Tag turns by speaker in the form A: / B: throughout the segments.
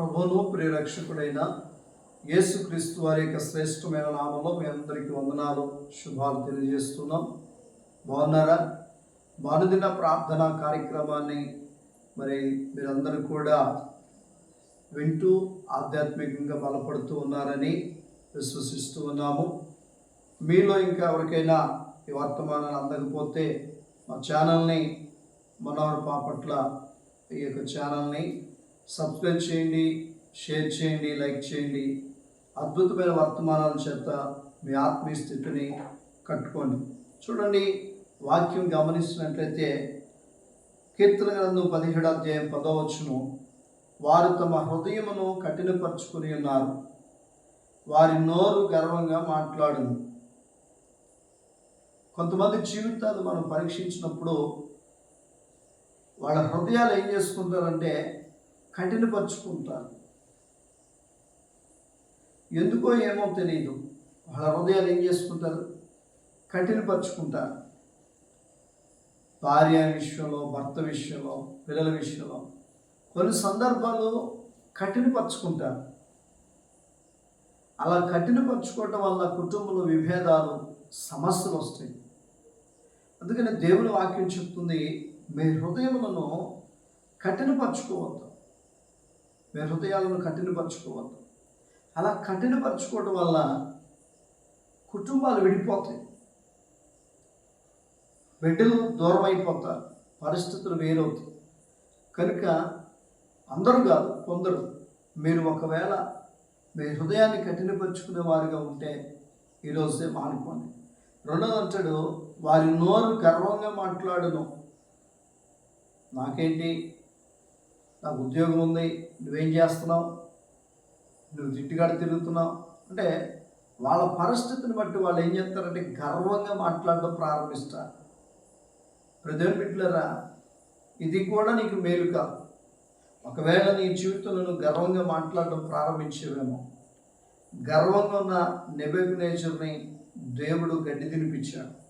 A: ప్రభువును ప్రియరక్షకుడైన యేసుక్రీస్తు వారి యొక్క శ్రేష్టమైన నామంలో మీ అందరికీ వందనాలు శుభాలు తెలియజేస్తున్నాం. బాగున్నారా? మానుదిన ప్రార్థన కార్యక్రమాన్ని మరి మీరందరూ కూడా వింటూ ఆధ్యాత్మికంగా బలపడుతూ ఉన్నారని విశ్వసిస్తూ ఉన్నాము. మీలో ఇంకా ఎవరికైనా ఈ వర్తమానాలు అందకపోతే మా ఛానల్ని మనోహర్ పాపట్ల ఈ యొక్క ఛానల్ని సబ్స్క్రైబ్ చేయండి షేర్ చేయండి లైక్ చేయండి. అద్భుతమైన వర్తమానాల చేత మీ ఆత్మీయ స్థితిని కట్టుకోండి. చూడండి వాక్యం గమనిస్తున్నట్లయితే కీర్తన గ్రంథం పదిహేడు అధ్యాయం పదవచ్చును వారు తమ హృదయమును కఠినపరుచుకుని ఉన్నారు. వారి నోరు గర్వంగా మాట్లాడును. కొంతమంది జీవితాలు మనం పరీక్షించినప్పుడు వాళ్ళ హృదయాలు ఏం చేసుకుంటారంటే కఠినపరుచుకుంటారు. ఎందుకో ఏమో తెలియదు వాళ్ళ హృదయాలు ఏం చేసుకుంటారు? కఠినపరుచుకుంటారు. భార్య విషయంలో భర్త విషయంలో పిల్లల విషయంలో కొన్ని సందర్భాల్లో కఠినపరుచుకుంటారు. అలా కఠినపరుచుకోవటం వల్ల కుటుంబంలో విభేదాలు సమస్యలు వస్తాయి. అందుకని దేవుని వాక్యం చెప్తుంది మీ హృదయములను కఠినపరచుకోవద్దు. మీ హృదయాలను కఠినపరచుకోవద్దు. అలా కఠినపరచుకోవడం వల్ల కుటుంబాలు విడిపోతాయి. బిడ్డలు దూరం అయిపోతారు పరిస్థితులు వేరవుతాయి. కనుక అందరూ కాదు కొందరు మీరు ఒకవేళ మీ హృదయాన్ని కఠినపరుచుకునే వారిగా ఉంటే ఈరోజే మానుకోండి. రెండోది అంటాడు వారి నోరు గర్వంగా మాట్లాడును. నాకేంటి? నాకు ఉద్యోగం ఉంది నువ్వేం చేస్తున్నావు? నువ్వు తిట్టుగాడు తిరుగుతున్నావు. అంటే వాళ్ళ పరిస్థితిని బట్టి వాళ్ళు ఏం చేస్తారంటే గర్వంగా మాట్లాడడం ప్రారంభిస్తారు. ప్రజలు బిడ్డలరా ఇది కూడా నీకు మేలు కాదు. ఒకవేళ నీ జీవితంలో నువ్వు గర్వంగా మాట్లాడడం ప్రారంభించేవేమో. గర్వంగా ఉన్న నెబెగ్నేచర్ని దేవుడు గడ్డి తినిపించాడు.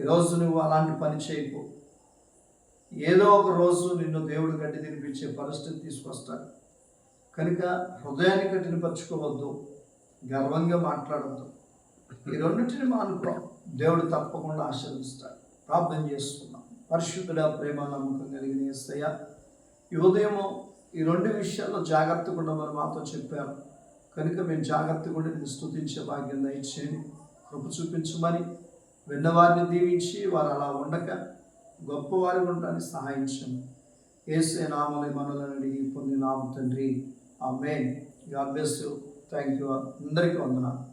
A: ఈరోజు నువ్వు అలాంటి పని చేయకు. ఏదో ఒక రోజు నిన్ను దేవుడు గడ్డి తినిపించే పరిస్థితి తీసుకొస్తాడు. కనుక హృదయాన్ని కఠినపరచుకోవద్దు గర్వంగా మాట్లాడద్దు. ఈ రెండింటిని మానుకో. దేవుడు తప్పకుండా ఆశీర్వదిస్తాడు. ప్రార్థన చేస్తున్నాం పరిశుద్ధుడ ప్రేమ నమ్మకం కలిగిన ఏస్తయ్య ఈ ఉదయము ఈ రెండు విషయాల్లో జాగ్రత్తగా ఉండమని మాతో చెప్పారు. కనుక మేము జాగ్రత్తగా నేను స్తుతించే భాగ్యం దయచేయండి. కృప చూపించమని విన్నవారిని దీవించి వారు అలా ఉండక గొప్పవారి ఉండడానికి సహాయించండి ఏసే నామని మనలను అడిగి పొంది నామ తండ్రి. ఆ మెయిన్ గాడ్ బెస్ట్ థ్యాంక్ యూ అందరికీ వందనాలు.